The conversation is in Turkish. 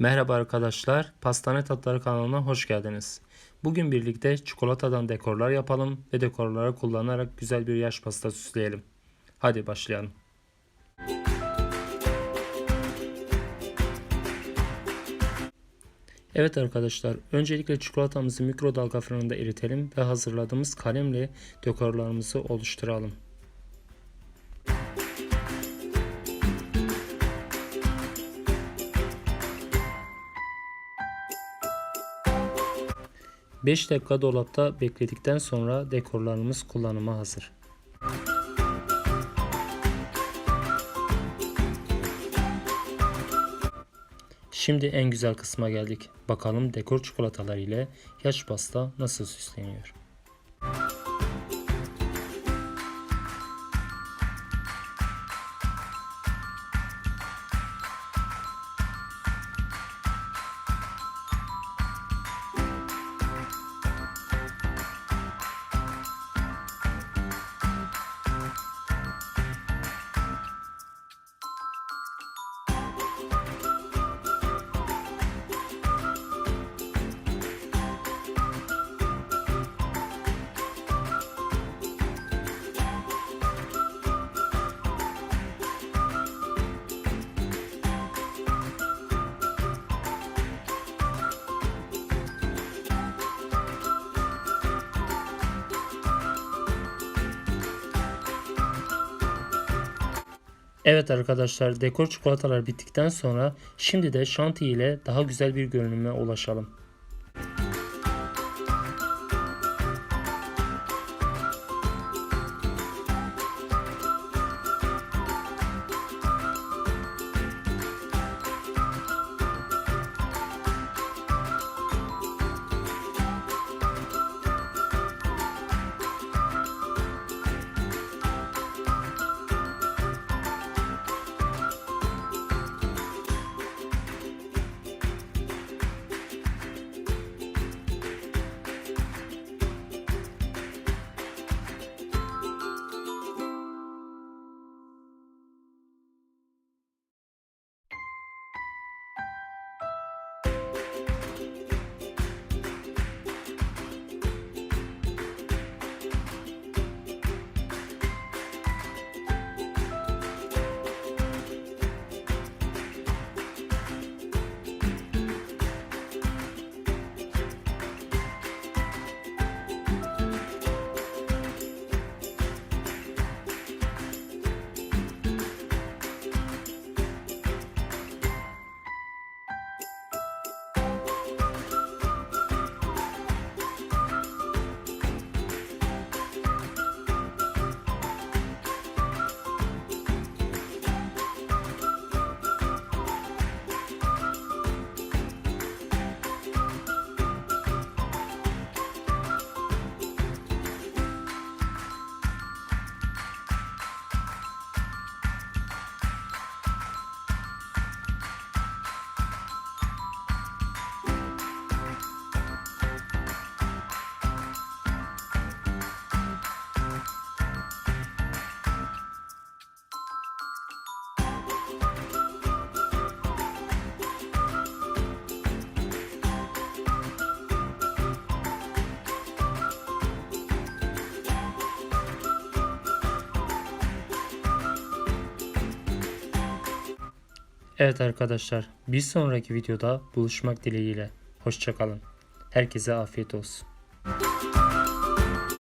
Merhaba arkadaşlar, Pastane Tatları kanalına hoş geldiniz. Bugün birlikte çikolatadan dekorlar yapalım ve dekorları kullanarak güzel bir yaş pasta süsleyelim. Hadi başlayalım. Evet arkadaşlar, öncelikle çikolatamızı mikrodalga fırınında eritelim ve hazırladığımız kalemle dekorlarımızı oluşturalım. Beş dakika dolapta bekledikten sonra dekorlarımız kullanıma hazır. Şimdi en güzel kısma geldik. Bakalım dekor çikolatalar ile yaş pasta nasıl süsleniyor. Evet arkadaşlar dekor çikolatalar bittikten sonra şimdi de şanti ile daha güzel bir görünüme ulaşalım. Evet arkadaşlar bir sonraki videoda buluşmak dileğiyle. Hoşçakalın. Herkese afiyet olsun.